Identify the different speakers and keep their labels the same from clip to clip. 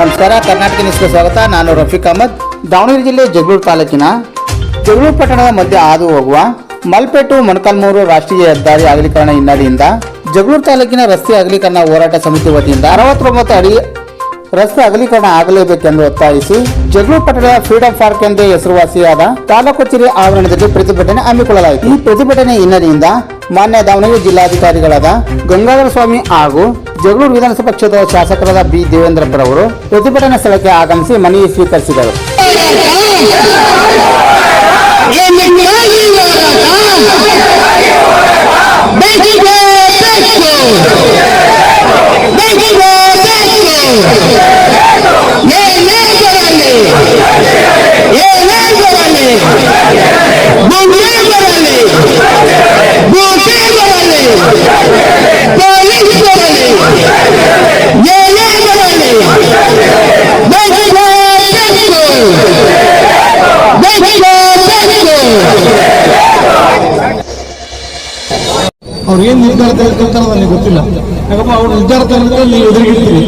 Speaker 1: ನಮಸ್ಕಾರ, ಕರ್ನಾಟಕ ನ್ಯೂಸ್ಗೆ ಸ್ವಾಗತ. ನಾನು ರಫೀಕ್ ಅಹಮದ್. ದಾವಣಗೆರೆ ಜಿಲ್ಲೆ ಜಗಳೂರು ತಾಲೂಕಿನ ಜಗಳೂರು ಪಟ್ಟಣದ ಮಧ್ಯೆ ಹಾದು ಹೋಗುವ ಮಲ್ಪೇಟು ಮೊಣಕಾಲ್ಮೂರು ರಾಷ್ಟ್ರೀಯ ಹೆದ್ದಾರಿ ಅಗಲೀಕರಣ ಹಿನ್ನೆಲೆಯಿಂದ ಜಗಳೂರು ತಾಲೂಕಿನ ರಸ್ತೆ ಅಗಲೀಕರಣ ಹೋರಾಟ ಸಮಿತಿ ವತಿಯಿಂದ ಅರವತ್ತೊಂಬತ್ತು ಅಡಿ ರಸ್ತೆ ಅಗಲೀಕರಣ ಆಗಲೇಬೇಕೆಂದು ಒತ್ತಾಯಿಸಿ ಜಗಳೂರು ಪಟ್ಟಣದ ಫ್ರೀಡಂ ಪಾರ್ಕ್ ಎಂದೇ ಹೆಸರುವಾಸಿಯಾದ ತಾಲೂಕು ಕಚೇರಿ ಆವರಣದಲ್ಲಿ ಪ್ರತಿಭಟನೆ ಹಮ್ಮಿಕೊಳ್ಳಲಾಯಿತು. ಈ ಪ್ರತಿಭಟನೆ ಹಿನ್ನೆಲೆಯಿಂದ ಮಾನ್ಯ ದಾವಣಗೆರೆ ಜಿಲ್ಲಾಧಿಕಾರಿಗಳಾದ ಗಂಗಾಧರ ಸ್ವಾಮಿ ಹಾಗೂ ಜಗಳೂರು ವಿಧಾನಸಭಾ ಕ್ಷೇತ್ರದ ಶಾಸಕರಾದ ಬಿ ದೇವೇಂದ್ರಪ್ಪರವರು ಪ್ರತಿಭಟನಾ ಸ್ಥಳಕ್ಕೆ ಆಗಮಿಸಿ ಮನವಿ ಸ್ವೀಕರಿಸಿದರು
Speaker 2: ಬೇಕಿದೆ ಬೇಕು ಬೇಕಿದೆ ಬೇಕು ಏನೇ ಬರಲಿ ಏನೇ ಬರಲಿ ಗುಂಡಿ ಬರಲಿ ಗೂಟಿ ಬರಲಿ ಪೊಲೀಸ್ ಬರಲಿ ಏನೇ ಬರಲಿ ಬೇಕಿದೆ ಬೇಕು ಬೇಕಿದೆ ಬೇಕು
Speaker 3: ಅವ್ರು ಏನ್ ನಿರ್ಧಾರ ತೆಗೆದುಕೊಳ್ತಾರೆ ನನಗೆ ಗೊತ್ತಿಲ್ಲ. ಯಾಕಪ್ಪ ಅವ್ರು ನಿರ್ಧಾರ ತೆಗೆದುಕೊಂಡು ನೀವು ಎದುರುಗಿರ್ತೀವಿ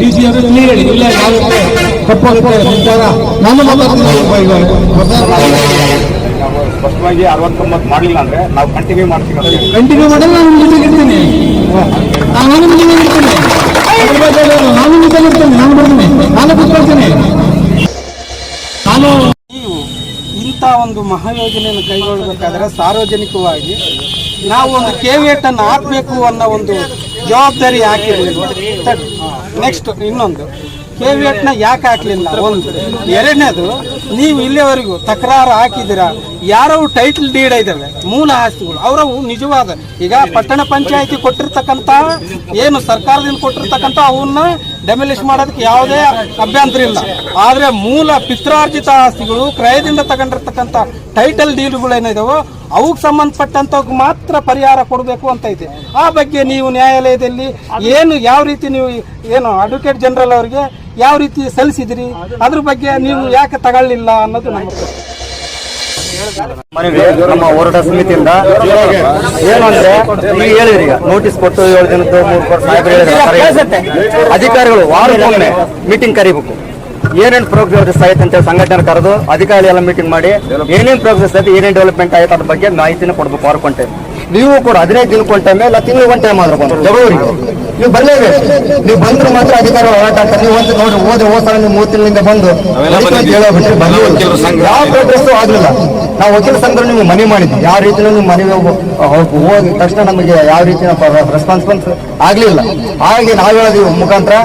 Speaker 3: ಡಿ ಸಿ ಅವರು ಕ್ಲಿಯರ್ ಹೇಳಿ ಇಲ್ಲ ನಾವು ತಪ್ಪಾಗುತ್ತೆ ನಿರ್ಧಾರ ನಾನು ಮಾತಾಡ್ತೀನಿ
Speaker 4: ಸ್ಪಷ್ಟವಾಗಿ ಅರವತ್ತೊಂಬತ್ತು ಮಾಡಲಿಲ್ಲ ಅಂದ್ರೆ ನಾವು ಕಂಟಿನ್ಯೂ ಮಾಡ್ತೀವಿ
Speaker 3: ಕಂಟಿನ್ಯೂ ಮಾಡಲ್ಲ ನಾನು ನಿಮ್ಮ ಜೊತೆಗೆ ಇರ್ತೀನಿ. ನಾನು ನಿಮ್ಮ ಜೊತೆಗೆ ಇರ್ತೀನಿ. ನಾನು ನಿಮ್ಮ ಜೊತೆಗೆ ಇರ್ತೀನಿ. ನಾನು ಬರ್ತೀನಿ. ನಾನು ಕೂತ್ಕೊಳ್ತೀನಿ. ನಾನು
Speaker 5: ಇಂಥ ಒಂದು ಮಹಾಯೋಜನೆಯನ್ನು ಕೈಗೊಳ್ಳಬೇಕಾದ್ರೆ ಸಾರ್ವಜನಿಕವಾಗಿ ನಾವು ಒಂದು ಕೇವಿಯಟ್ ಅನ್ನು ಹಾಕಬೇಕು ಅನ್ನೋ ಒಂದು ಜವಾಬ್ದಾರಿ ಹಾಕಿರಲಿಲ್ಲ ನೆಕ್ಸ್ಟ್ ಇನ್ನೊಂದು. ಕೇವಿಯೇಟ್ನ ಯಾಕೆ ಹಾಕ್ಲಿಲ್ಲ? ಒಂದು. ಎರಡನೇದು ನೀವು ಇಲ್ಲಿಯವರೆಗೂ ತಕರಾರು ಹಾಕಿದ್ದೀರಾ? ಯಾರವು ಟೈಟಲ್ ಡೀಡ್ ಇದ್ದಾವೆ, ಮೂಲ ಆಸ್ತಿಗಳು, ಅವರವು ನಿಜವಾದ, ಈಗ ಪಟ್ಟಣ ಪಂಚಾಯತಿ ಕೊಟ್ಟಿರ್ತಕ್ಕಂಥ, ಏನು ಸರ್ಕಾರದಿಂದ ಕೊಟ್ಟಿರ್ತಕ್ಕಂಥ ಅವನ್ನ ಡೆಮಲಿಷ್ ಮಾಡೋದಕ್ಕೆ ಯಾವುದೇ ಅಭ್ಯಂತರ ಇಲ್ಲ. ಆದರೆ ಮೂಲ ಪಿತ್ರಾರ್ಜಿತ ಆಸ್ತಿಗಳು ಕ್ರಯದಿಂದ ತಗೊಂಡಿರ್ತಕ್ಕಂಥ ಟೈಟಲ್ ಡೀಲ್ಗಳು ಏನಿದಾವೋ ಅವಕ್ಕೆ ಸಂಬಂಧಪಟ್ಟಂಥವ್ಗೆ ಮಾತ್ರ ಪರಿಹಾರ ಕೊಡಬೇಕು ಅಂತ ಐತೆ. ಆ ಬಗ್ಗೆ ನೀವು ನ್ಯಾಯಾಲಯದಲ್ಲಿ ಏನು ಯಾವ ರೀತಿ ನೀವು ಏನು ಅಡ್ವೊಕೇಟ್ ಜನರಲ್ ಅವರಿಗೆ ಯಾವ ರೀತಿ ಸಲ್ಲಿಸಿದಿರಿ? ಅದ್ರ ಬಗ್ಗೆ ನೀವು ಯಾಕೆ ತಗೊಳ್ಳಿಲ್ಲ ಅನ್ನೋದು ನಮ್ಮ
Speaker 4: ನಮ್ಮ ಹೋರಾಟ ಸಮಿತಿಯಿಂದ ಏನು ಅಂದ್ರೆ ಈಗ ಹೇಳಿದ್ರಿ ನೋಟಿಸ್ ಕೊಟ್ಟು ಏಳು ದಿನದ್ದು ಮೂರು ಕೋಟಿ ಸಾಹೇಬರು ಅಧಿಕಾರಿಗಳು ವಾರಕ್ಕೊಮ್ಮೆ ಮೀಟಿಂಗ್ ಕರಿಬೇಕು. ಏನೇನು ಪ್ರೋಗ್ರೆಸ್ ಆಯ್ತು ಅಂತ ಹೇಳಿ ಸಂಘಟನೆ ಕರೆದು ಅಧಿಕಾರಿ ಎಲ್ಲ ಮೀಟಿಂಗ್ ಮಾಡಿ ಏನೇನು ಪ್ರೋಗ್ರೆಸ್ ಆಯ್ತು, ಏನೇನು ಡೆವಲಪ್ಮೆಂಟ್ ಆಯ್ತು ಅದ್ರ ಬಗ್ಗೆ ಮಾಹಿತಿನ ಕೊಡ್ಬೇಕು ವಾರಕ್ಕೆ ಟೈಮ್ ನೀವು ಕೂಡ ಹದಿನೈದು ದಿನ ಕೊಂಟೆ ಇಲ್ಲ ತಿಂಗಳಿಗೆ ಒಂದು ಟೈಮ್ ಆದ್ರೆ ಜಗಳೂರಿಗೆ. ನೀವು ಬರಲೇಬೇಕು. ನೀವು ಬಂದ್ರೆ ಮಾತ್ರ ಅಧಿಕಾರ ಹೋರಾಟ ಆಗ್ತಾರೆ ನೀವು ಒಂದು ನೋಡಿ ಹೋದೆ ಹೋದ ನೀವು ಮೂರು ತಿಂಗಳಿಂದ ಬಂದು ಹೇಳೋಬಿಟ್ರೆ. ಯಾವ ಪ್ರೋಗ್ರೆಸ್ ಆಗಲಿಲ್ಲ. ನಾವು ವಕೀಲ ಸಂಘ ನಿಮ್ಗೆ ಮನವಿ ಮಾಡಿದ್ವಿ. ಯಾವ ರೀತಿ ನೀವು ಮನವಿ ಹೋದ ತಕ್ಷಣ ನಮಗೆ ಯಾವ ರೀತಿ ರೆಸ್ಪಾನ್ಸ್ ಆಗ್ಲಿಲ್ಲ. ಹಾಗೆ ನಾವು ಹೇಳೋದು ಮುಖಾಂತರ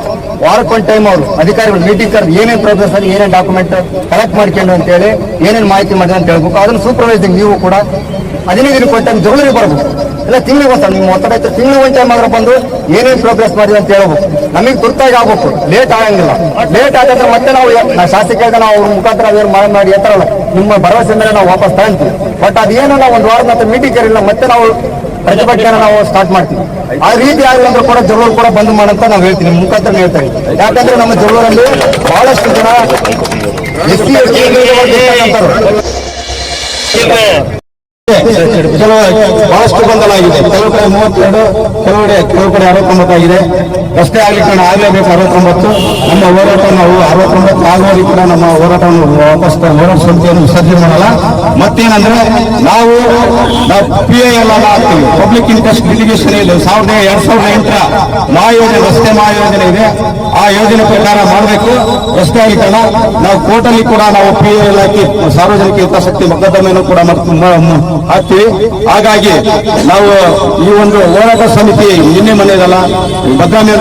Speaker 4: ವಾರಕ್ಕೊಂದು ಟೈಮ್ ಅವರು ಅಧಿಕಾರಿಗಳು ಮೀಟಿಂಗ್ ಕರೆದು ಏನೇನು ಪ್ರೋಗ್ರೆಸ್ ಅಲ್ಲಿ ಏನೇನು ಡಾಕ್ಯುಮೆಂಟ್ ಕಲೆಕ್ಟ್ ಮಾಡ್ಕೊಂಡು ಅಂತೇಳಿ ಏನೇನು ಮಾಹಿತಿ ಮಾಡಿದೆ ಅಂತ ಹೇಳ್ಬೇಕು. ಅದನ್ನು ಸೂಪರ್ವೈಸಿಂಗ್ ನೀವು ಕೂಡ ಹದಿನೈದು ಒಂದು ಟೈಮ್ ಜಗಳೂರಿಗೆ ಬರ್ಬೇಕು ಇಲ್ಲ ತಿಂಗಳಿಗೆ ಒಂದು ನಿಮ್ಮ ಒತ್ತಡ ಇತ್ತು ತಿಂಗಳಿಗೆ ಒಂದು ಟೈಮ್ ಆದ್ರೆ ಬಂದು ಏನೇನು ಪ್ರೋಗ್ರೆಸ್ ಮಾಡಿದೆ ಅಂತ ಹೇಳ್ಬೇಕು ನಮಗೆ ತುರ್ತಾಗಿ ಆಗ್ಬೇಕು ಲೇಟ್ ಆಗಂಗಿಲ್ಲ ಲೇಟ್ ಆಗಂದ್ರೆ ಮತ್ತೆ ನಾವು ನಾ ಶಾಸಕಿಯಾಗ ನಾವು ಅವ್ರ ಮುಖಾಂತರ ಅದೇನು ಮಾಡಿ ಮಾಡಿ ಅಂತಾರಲ್ಲ ನಿಮ್ಮ ಭರವಸೆ ಮೇಲೆ ನಾವು ವಾಪಸ್ ತಗೊಂತೀವಿ ಬಟ್ ಅದೇನು ನಾವು ಒಂದು ವಾರದ ಮತ್ತೆ ಮೀಟಿಂಗ್ ಕರೀಲ್ಲ ಮತ್ತೆ ನಾವು ಪ್ರತಿಭಟನೆ ನಾವು ಸ್ಟಾರ್ಟ್ ಮಾಡ್ತೀವಿ ಆ ರೀತಿ ಆಗಿಲ್ಲ ಕೂಡ ಜಗಳೂರು ಕೂಡ ಬಂದ್ ಮಾಡಂತ ನಾವು ಹೇಳ್ತೀವಿ ನಿಮ್ಮ ಮುಖಾಂತರ ಹೇಳ್ತಾ ಇದ್ದೀವಿ ಯಾಕಂದ್ರೆ ನಮ್ಮ ಜಗಳೂರಲ್ಲಿ ಬಹಳಷ್ಟು ಜನ ಕೆಲವು ಬಹಳಷ್ಟು ಗೊಂದಲ ಆಗಿದೆ ಕೆಲವು ಕಡೆ ಮೂವತ್ತೆರಡು, ಕೆಲವು ಕಡೆ ಕೆಲವು ಕಡೆ ಅರವತ್ತೊಂಬತ್ತಾಗಿದೆ. ರಸ್ತೆ ಅಗಲೀಕರಣ ಆಗಲೇಬೇಕು, ಅರವತ್ತೊಂಬತ್ತು. ನಮ್ಮ ಹೋರಾಟ ನಾವು ಅರವತ್ತೊಂಬತ್ತು ಆಗುವವರೆಗೂ ಕೂಡ ನಮ್ಮ ಹೋರಾಟವನ್ನು ವಾಪಸ್ ಹೋರಾಟ ಸಮಿತಿಯನ್ನು ವಿಸರ್ಜನೆ ಮಾಡಲ್ಲ. ಮತ್ತೇನಂದ್ರೆ ನಾವು ನಾವು ಪಿ ಐ ಎಲ್ ಹಾಕ್ತೀವಿ ಪಬ್ಲಿಕ್ ಇಂಟ್ರೆಸ್ಟ್ ಲಿಟಿಗೇಷನ್ ಇದೆ ಸಾವಿರದ ಎರಡ್ ಸಾವಿರದ ಎಂಟರ ಮಾ ಯೋಜನೆ, ರಸ್ತೆ ಮಹಾಯೋಜನೆ ಇದೆ. ಆ ಯೋಜನೆ ಪ್ರಕಾರ ಮಾಡಬೇಕು. ರಸ್ತೆ ಅಗಲೀಕರಣ ನಾವು ಕೋರ್ಟಲ್ಲಿ ಕೂಡ ನಾವು ಪಿ ಐ ಎಲ್ ಹಾಕಿ ಸಾರ್ವಜನಿಕ ಹಿತಾಸಕ್ತಿ ಮೊಕದ್ದಮೆಯನ್ನು ಕೂಡ ಮ- ಮ- ಹಾಕ್ತೀವಿ. ಹಾಗಾಗಿ ನಾವು ಈ ಒಂದು ಹೋರಾಟ ಸಮಿತಿ ನಿನ್ನೆ ಮನೆಯದಲ್ಲ ಭದ್ರಾಮೇಲೆ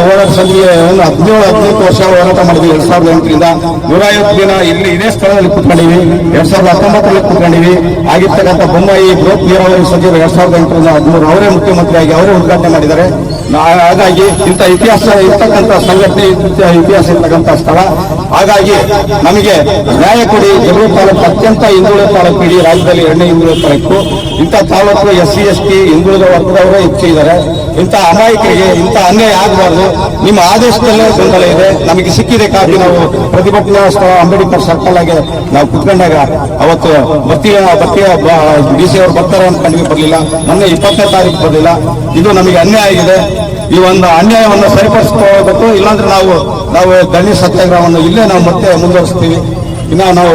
Speaker 4: ಹೋರಾಟ ಸಮಿತಿ ಒಂದು ಹದಿನೇಳು, ಹದಿನೆಂಟು ವರ್ಷ ಹೋರಾಟ ಮಾಡಿದ್ವಿ. ಎರಡ್ ಸಾವಿರದ ಎಂಟರಿಂದ ನೂರ ಐವತ್ತು ದಿನ ಇಲ್ಲಿ ಇದೇ ಸ್ಥಳದಲ್ಲಿ ಕೂತ್ಕೊಂಡಿವಿ ಎರಡ್ ಸಾವಿರದ ಹತ್ತೊಂಬತ್ತರಲ್ಲಿ ಕುತ್ಕೊಂಡಿವಿ ಆಗಿರ್ತಕ್ಕಂಥ ಬೊಮ್ಮಾಯಿ ಬೃಹತ್ ನೀರಾವರಿ ಸಚಿವರು ಎರಡ್ ಸಾವಿರದ ಎಂಟರಿಂದ ಹದಿಮೂರು ಅವರೇ ಮುಖ್ಯಮಂತ್ರಿಯಾಗಿ ಅವರೇ ಉದ್ಘಾಟನೆ ಮಾಡಿದ್ದಾರೆ. ಹಾಗಾಗಿ ಇಂಥ ಇತಿಹಾಸ ಇರ್ತಕ್ಕಂಥ ಸಂಘಟನೆ ಇತಿಹಾಸ ಇರ್ತಕ್ಕಂಥ ಸ್ಥಳ. ಹಾಗಾಗಿ ನಮಗೆ ನ್ಯಾಯ ಕೊಡಿ. ಜಗಳೂರು ತಾಲೂಕು ಅತ್ಯಂತ ಹಿಂದುಳಿದ ತಾಲೂಕು ಇಡೀ ರಾಜ್ಯದಲ್ಲಿ ಎರಡನೇ ಹಿಂದುಳಿದ ತಾಲೂಕು. ಇಂಥ taluk S C, S T, ಹಿಂದುಳಿದ ವರ್ಗದವರೇ ಹೆಚ್ಚು ಇದ್ದಾರೆ ಇಂಥ ಅಮಾಯಕರಿಗೆ ಇಂಥ ಅನ್ಯಾಯ ಆಗಬಾರ್ದು. ನಿಮ್ಮ ಆದೇಶದಲ್ಲೇ ಗೊಂದಲ ಇದೆ. ನಮಗೆ ಸಿಕ್ಕಿದೆ ಕಾಪಿ ನಾವು ಪ್ರತಿಭಟನಾ ಸ್ಥಳ ಅಂಬೇಡ್ಕರ್ ಸರ್ಕಲ್ ಆಗಿ ನಾವು ಕುತ್ಕೊಂಡಾಗ ಅವತ್ತು ಬರ್ತೀಯ ಬರ್ತೀಯ ಡಿ ಸಿ ಅವರು ಬರ್ತಾರೆ ಅನ್ಕೊಂಡ್ವಿ ಬರಲಿಲ್ಲ. ಮೊನ್ನೆ ಇಪ್ಪತ್ತನೇ ತಾರೀಕು ಬರಲಿಲ್ಲ. ಇದು ನಮಗೆ ಅನ್ಯಾಯ ಆಗಿದೆ. ಈ ಒಂದು ಅನ್ಯಾಯವನ್ನು ಸರಿಪಡಿಸ್ಕೋಬೇಕು ಇಲ್ಲಾಂದ್ರೆ ನಾವು ನಾವು ಧರಣಿ ಸತ್ಯಾಗ್ರಹವನ್ನು ಇಲ್ಲೇ ನಾವು ಮತ್ತೆ ಮುಂದುವರಿಸ್ತೀವಿ. ಇನ್ನು ನಾವು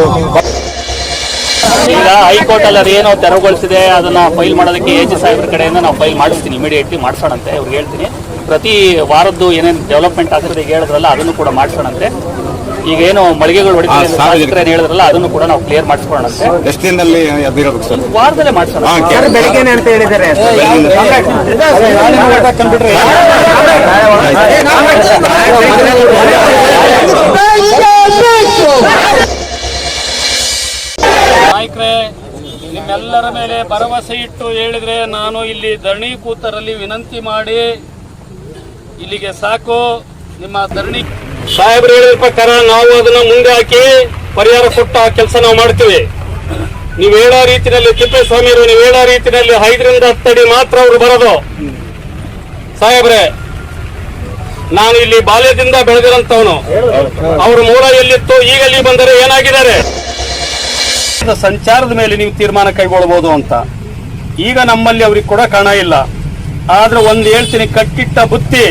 Speaker 6: ಈಗ ಹೈಕೋರ್ಟ್ ಅಲ್ಲಿ ಅದೇನೋ ತೆರವುಗೊಳಿಸಿದೆ ಅದನ್ನ ಫೈಲ್ ಮಾಡೋದಕ್ಕೆ ಎ ಜಿ ಸಾಹೇಬ್ರ ಕಡೆಯಿಂದ ನಾವು ಫೈಲ್ ಮಾಡಿಸ್ತೀನಿ ಇಮಿಡಿಯೇಟ್ಲಿ ಮಾಡ್ಸೋಣಂತೆ ಅವ್ರಿಗೆ ಹೇಳ್ತೀನಿ. ಪ್ರತಿ ವಾರದ್ದು ಏನೇನು ಡೆವಲಪ್ಮೆಂಟ್ ಆಗ್ತದೆ ಈಗ ಹೇಳಿದ್ರಲ್ಲ ಅದನ್ನು ಕೂಡ ಮಾಡ್ಸೋಣಂತೆ. ಈಗ ಏನು ಮಳಿಗೆಗಳು ಹೊಡಿತಾರೆ ಏನು ಹೇಳಿದ್ರಲ್ಲ ಅದನ್ನು ಕೂಡ ನಾವು ಕ್ಲಿಯರ್ ಮಾಡಿಸ್ಕೊಳ್ಳೋಣಂತೆ.
Speaker 4: ಎಷ್ಟು ದಿನದಲ್ಲಿ
Speaker 6: ವಾರದಲ್ಲೇ ಮಾಡ್ಸೋಣ. ನಾಯಕರೇ ನಿಮ್ಮೆಲ್ಲರ ಮೇಲೆ ಭರವಸೆ ಇಟ್ಟು ಹೇಳಿದ್ರೆ ನಾನು ಇಲ್ಲಿ ಧರಣಿ ಕೂತರಲ್ಲಿ ವಿನಂತಿ ಮಾಡಿ ಇಲ್ಲಿಗೆ ಸಾಕು. ನಿಮ್ಮ ಧರಣಿ ಸಾಹೇಬರು ಹೇಳಿದ ಪ್ರಕಾರ ನಾವು ಅದನ್ನ ಮುಂದೆ ಹಾಕಿ ಪರಿಹಾರ ಕೊಟ್ಟ ಕೆಲಸ ನಾವು ಮಾಡ್ತೀವಿ. ನೀವು ಹೇಳೋ ರೀತಿಯಲ್ಲಿ ತಿಪ್ಪೇಸ್ವಾಮಿಯವರು ನೀವು ಹೇಳೋ ರೀತಿಯಲ್ಲಿ ಐದರಿಂದ ಹತ್ತಡಿ ಮಾತ್ರ ಅವರು ಬರೋದು. ಸಾಹೇಬ್ರೆ ನಾನು ಇಲ್ಲಿ ಬಾಲ್ಯದಿಂದ ಬೆಳೆದಿರಂತವನು ಅವ್ರ ಮೂಲ ಎಲ್ಲಿತ್ತು ಈಗ ಅಲ್ಲಿ ಬಂದರೆ ಏನಾಗಿದ್ದಾರೆ? ಸಂಚಾರದ ಮೇಲೆ ನೀವು ತೀರ್ಮಾನ ಕೈಗೊಳ್ಳಬಹುದು ಅಂತ. ಈಗ ನಮ್ಮಲ್ಲಿ ಅವ್ರಿಗೆ ಕೂಡ ಕಾಣ ಇಲ್ಲ. ಆದ್ರೆ ಒಂದು ಹೇಳ್ತೀನಿ ಕಟ್ಟಿಟ್ಟ ಬುತ್ತಿ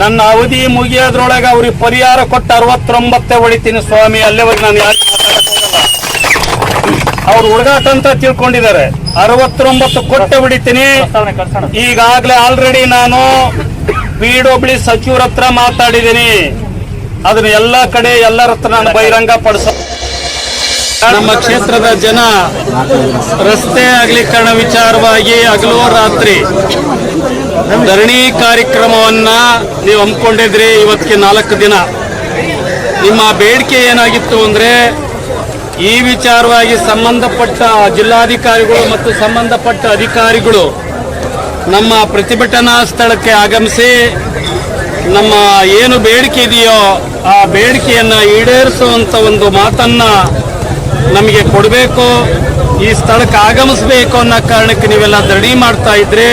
Speaker 6: ನನ್ನ ಅವಧಿ ಮುಗಿಯೋದ್ರೊಳಗೆ ಅವ್ರಿಗೆ ಪರಿಹಾರ ಕೊಟ್ಟು ಅರವತ್ತೊಂಬತ್ತೆ ಹೊಡಿತೀನಿ ಸ್ವಾಮಿ ಅಲ್ಲೇವರೆಗೆ ನಾನು ಯಾಕೆ. ಅವ್ರು ಹುಡುಗಾಟ ಅಂತ ತಿಳ್ಕೊಂಡಿದ್ದಾರೆ. ಅರವತ್ತೊಂಬತ್ತು ಕೊಟ್ಟೆ ಹೊಡಿತೀನಿ ಈಗಾಗಲೇ ಆಲ್ರೆಡಿ ನಾನು ಪಿಡಬ್ಲ್ಯೂ ಸಚಿವರ ಹತ್ರ ಮಾತಾಡಿದ್ದೀನಿ. ಅದನ್ನ ಎಲ್ಲಾ ಕಡೆ ಎಲ್ಲರ ಹತ್ರ ನಾನು ಬಹಿರಂಗ ಪಡಿಸ ನಮ್ಮ ಕ್ಷೇತ್ರದ ಜನ ರಸ್ತೆ ಅಗಲೀಕರಣ ವಿಚಾರವಾಗಿ ಹಗಲು ರಾತ್ರಿ ಧರಣಿ ಕಾರ್ಯಕ್ರಮವನ್ನ ನೀವು ಹಮ್ಮಿಕೊಂಡಿದ್ರಿ ಇವತ್ತಿಗೆ ನಾಲ್ಕು ದಿನ. ನಿಮ್ಮ ಬೇಡಿಕೆ ಏನಾಗಿತ್ತು ಅಂದ್ರೆ ಈ ವಿಚಾರವಾಗಿ ಸಂಬಂಧಪಟ್ಟ ಜಿಲ್ಲಾಧಿಕಾರಿಗಳು ಮತ್ತು ಸಂಬಂಧಪಟ್ಟ ಅಧಿಕಾರಿಗಳು ನಮ್ಮ ಪ್ರತಿಭಟನಾ ಸ್ಥಳಕ್ಕೆ ಆಗಮಿಸಿ ನಮ್ಮ ಏನು ಬೇಡಿಕೆ ಇದೆಯೋ ಆ ಬೇಡಿಕೆಯನ್ನ ಈಡೇರಿಸುವಂತ ಒಂದು ಮಾತನ್ನ ನಮಗೆ ಕೊಡಬೇಕು, ಈ ಸ್ಥಳಕ್ಕೆ ಆಗಮಿಸಬೇಕು ಅನ್ನೋ ಕಾರಣಕ್ಕೆ ನೀವೆಲ್ಲ ಧರಣಿ ಮಾಡ್ತಾ ಇದ್ರೆ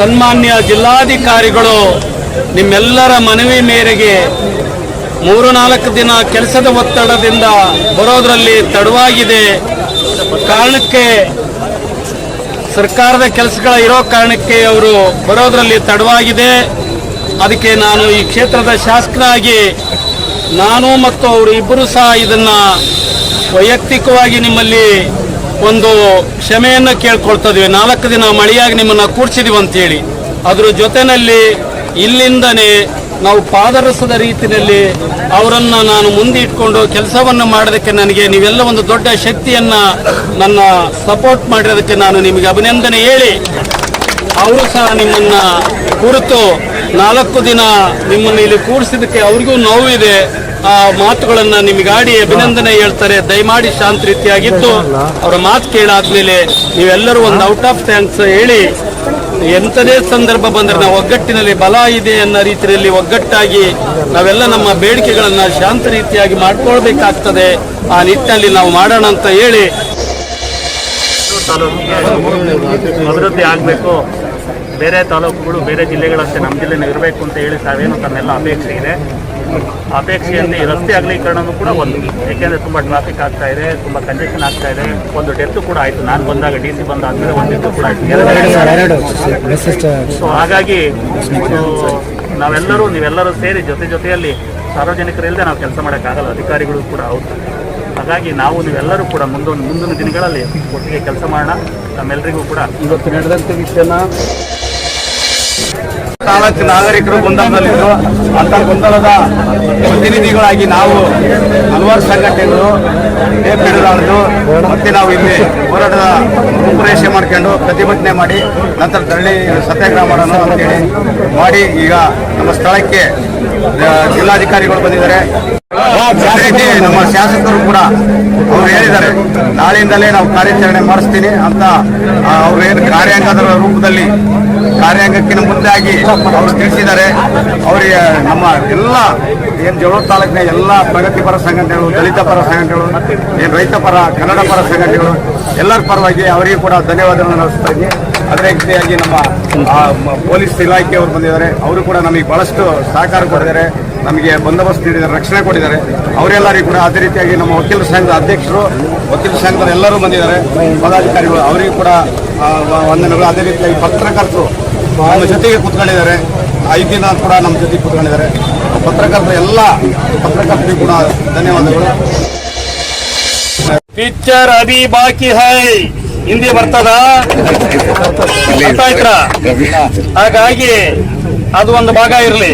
Speaker 6: ಸನ್ಮಾನ್ಯ ಜಿಲ್ಲಾಧಿಕಾರಿಗಳು ನಿಮ್ಮೆಲ್ಲರ ಮನವಿ ಮೇರೆಗೆ ಮೂರು ನಾಲ್ಕು ದಿನ ಕೆಲಸದ ಒತ್ತಡದಿಂದ ಬರೋದ್ರಲ್ಲಿ ತಡವಾಗಿದೆ. ಕಾರಣಕ್ಕೆ ಸರ್ಕಾರದ ಕೆಲಸಗಳ ಇರೋ ಕಾರಣಕ್ಕೆ ಅವರು ಬರೋದ್ರಲ್ಲಿ ತಡವಾಗಿದೆ. ಅದಕ್ಕೆ ನಾನು ಈ ಕ್ಷೇತ್ರದ ಶಾಸಕರಾಗಿ ನಾನು ಮತ್ತು ಅವರು ಇಬ್ಬರು ಸಹ ಇದನ್ನ ವೈಯಕ್ತಿಕವಾಗಿ ನಿಮ್ಮಲ್ಲಿ ಒಂದು ಕ್ಷಮೆಯನ್ನು ಕೇಳ್ಕೊಳ್ತಾ ಇದೀವಿ ನಾಲ್ಕು ದಿನ ಮಳೆಯಾಗಿ ನಿಮ್ಮನ್ನು ಕೂರ್ಸಿದೀವಿ ಅಂತೇಳಿ. ಅದರ ಜೊತೆಯಲ್ಲಿ ಇಲ್ಲಿಂದನೇ ನಾವು ಪಾದರಸದ ರೀತಿಯಲ್ಲಿ ಅವರನ್ನು ನಾನು ಮುಂದೆ ಇಟ್ಕೊಂಡು ಕೆಲಸವನ್ನು ಮಾಡೋದಕ್ಕೆ ನನಗೆ ನೀವೆಲ್ಲ ಒಂದು ದೊಡ್ಡ ಶಕ್ತಿಯನ್ನು ನನ್ನ ಸಪೋರ್ಟ್ ಮಾಡಿರೋದಕ್ಕೆ ನಾನು ನಿಮಗೆ ಅಭಿನಂದನೆ ಹೇಳಿ. ಅವರು ಸಹ ನಿಮ್ಮನ್ನು ಕುರಿತು ನಾಲ್ಕು ದಿನ ನಿಮ್ಮನ್ನು ಇಲ್ಲಿ ಕೂರಿಸಿದಕ್ಕೆ ಅವ್ರಿಗೂ ನೋವಿದೆ. ಆ ಮಾತುಗಳನ್ನು ನಿಮಗಾಡಿ ಅಭಿನಂದನೆ ಹೇಳ್ತಾರೆ. ದಯಮಾಡಿ ಶಾಂತ ರೀತಿಯಾಗಿದ್ದು ಅವರ ಮಾತು ಕೇಳಾದ್ಮೇಲೆ ನೀವೆಲ್ಲರೂ ಒಂದು ಔಟ್ ಆಫ್ ಥ್ಯಾಂಕ್ಸ್ ಹೇಳಿ, ಎಂಥದೇ ಸಂದರ್ಭ ಬಂದರೆ ನಾವು ಒಗ್ಗಟ್ಟಿನಲ್ಲಿ ಬಲ ಇದೆ ಅನ್ನೋ ರೀತಿಯಲ್ಲಿ ಒಗ್ಗಟ್ಟಾಗಿ ನಾವೆಲ್ಲ ನಮ್ಮ ಬೇಡಿಕೆಗಳನ್ನು ಶಾಂತ ರೀತಿಯಾಗಿ ಮಾಡ್ಕೊಳ್ಬೇಕಾಗ್ತದೆ. ಆ ನಿಟ್ಟಿನಲ್ಲಿ ನಾವು ಮಾಡೋಣ ಅಂತ ಹೇಳಿ. ಅಭಿವೃದ್ಧಿ ಆಗಬೇಕು. ಬೇರೆ ತಾಲೂಕುಗಳು ಬೇರೆ ಜಿಲ್ಲೆಗಳಂತೆ ನಮ್ಮ ಜಿಲ್ಲೆನೂ ಇರಬೇಕು ಅಂತ ಹೇಳಿ ತಾವೇನು ತನ್ನೆಲ್ಲ ಅಪೇಕ್ಷೆ ಇದೆ. ಅಪೇಕ್ಷೆಯಲ್ಲಿ ರಸ್ತೆ ಅಗಲೀಕರಣವೂ ಕೂಡ ಒಂದು. ಏಕೆಂದರೆ ತುಂಬ ಟ್ರಾಫಿಕ್ ಆಗ್ತಾ ಇದೆ ತುಂಬ ಕಂಜೆಷನ್ ಆಗ್ತಾ ಇದೆ. ಒಂದು ಡೆತ್ ಕೂಡ ಆಯಿತು. ನಾನು ಬಂದಾಗ ಡಿ ಸಿ ಬಂದಾದ್ಮೇಲೆ ಒಂದು ಡೆತ್ ಕೂಡ ಆಯಿತು. ಸೊ ಹಾಗಾಗಿ ನಾವೆಲ್ಲರೂ ನೀವೆಲ್ಲರೂ ಸೇರಿ ಜೊತೆ ಜೊತೆಯಲ್ಲಿ ಸಾರ್ವಜನಿಕರಿಲ್ಲದೆ ನಾವು ಕೆಲಸ ಮಾಡೋಕ್ಕಾಗಲ್ಲ. ಅಧಿಕಾರಿಗಳು ಕೂಡ ಹೌದು. ಹಾಗಾಗಿ ನಾವು ನೀವೆಲ್ಲರೂ ಕೂಡ ಮುಂದೊಂದು ಮುಂದಿನ ದಿನಗಳಲ್ಲಿ ಒಟ್ಟಿಗೆ ಕೆಲಸ ಮಾಡೋಣ. ನಮ್ಮೆಲ್ಲರಿಗೂ ಕೂಡ ಇವತ್ತು ನಡೆದಂಥ ವಿಷಯನ
Speaker 4: ತಾಲೂಕು ನಾಗರಿಕರು ಗೊಂದಲದಲ್ಲಿದ್ದು ಅಂತ ಗೊಂದಲದ ಪ್ರತಿನಿಧಿಗಳಾಗಿ ನಾವು ಹಲವಾರು ಸಂಘಟನೆಗಳು ಟೇಪ್ ಹಿಡಿದಾಡ್ದು ಮತ್ತೆ ನಾವು ಇಲ್ಲಿ ಹೋರಾಟದ ರೂಪುರೇಷೆ ಮಾಡ್ಕೊಂಡು ಪ್ರತಿಭಟನೆ ಮಾಡಿ ನಂತರ ತಳ್ಳಿ ಸತ್ಯಾಗ್ರಹ ಮಾಡೋಣ ಅಂತೇಳಿ ಮಾಡಿ ಈಗ ನಮ್ಮ ಸ್ಥಳಕ್ಕೆ ಜಿಲ್ಲಾಧಿಕಾರಿಗಳು ಬಂದಿದ್ದಾರೆ. ನಮ್ಮ ಶಾಸಕರು ಕೂಡ ಅವ್ರು ಹೇಳಿದ್ದಾರೆ ನಾಳೆಯಿಂದಲೇ ನಾವು ಕಾರ್ಯಾಚರಣೆ ಮಾಡಿಸ್ತೀನಿ ಅಂತ ಅವ್ರೇನು ಏನು ಕಾರ್ಯಾಂಗದ ರೂಪದಲ್ಲಿ ಕಾರ್ಯಾಂಗಕ್ಕಿಂತ ಮುಂದಾಗಿ ಅವರು ತಿಳಿಸಿದ್ದಾರೆ. ಅವರಿಗೆ ನಮ್ಮ ಎಲ್ಲ ಏನು ಜೋಳ ತಾಲೂಕಿನ ಎಲ್ಲ ಪ್ರಗತಿಪರ ಸಂಘಟನೆಗಳು ದಲಿತ ಪರ ಸಂಘಟನೆಗಳು ಏನು ರೈತ ಪರ ಕನ್ನಡ ಪರ ಸಂಘಟನೆಗಳು ಎಲ್ಲರ ಪರವಾಗಿ ಅವರಿಗೂ ಕೂಡ ಧನ್ಯವಾದಗಳನ್ನು ನಡೆಸ್ತಾ ಇದ್ದೀನಿ. ಅದೇ ರೀತಿಯಾಗಿ ನಮ್ಮ ಪೊಲೀಸ್ ಇಲಾಖೆಯವರು ಬಂದಿದ್ದಾರೆ. ಅವರು ಕೂಡ ನಮಗೆ ಬಹಳಷ್ಟು ಸಹಕಾರ ಕೊಟ್ಟಿದ್ದಾರೆ. ನಮಗೆ ಬಂದೋಬಸ್ತ್ ನೀಡಿದ್ದಾರೆ ರಕ್ಷಣೆ ಕೊಟ್ಟಿದ್ದಾರೆ. ಅವರೆಲ್ಲರಿಗೂ ಕೂಡ ಅದೇ ರೀತಿಯಾಗಿ ನಮ್ಮ ವಕೀಲರ ಸಂಘದ ಅಧ್ಯಕ್ಷರು ವಕೀಲ ಸಂಘದ ಎಲ್ಲರೂ ಬಂದಿದ್ದಾರೆ. ಪದಾಧಿಕಾರಿಗಳು ಅವರಿಗೂ ಕೂಡ ವಂದನೆಗಳು. ಅದೇ ರೀತಿಯಾಗಿ ಪತ್ರಕರ್ತರು ನಮ್ಮ ಜೊತೆಗೆ ಕೂತ್ಕೊಂಡಿದ್ದಾರೆ. ಐದು ದಿನ ಕೂಡ ನಮ್ಮ ಜೊತೆಗೆ ಕೂತ್ಕೊಂಡಿದ್ದಾರೆ. ಪತ್ರಕರ್ತರು ಎಲ್ಲ ಪತ್ರಕರ್ತರಿಗೂ ಕೂಡ ಧನ್ಯವಾದಗಳು.
Speaker 6: ಪಿಕ್ಚರ್ ಅಭಿ ಬಾಕಿ ಹೈ. ಹಿಂದಿ ಬರ್ತದ? ಆಯ್ತಾ? ಹಾಗಾಗಿ ಅದು ಒಂದು ಭಾಗ ಇರಲಿ.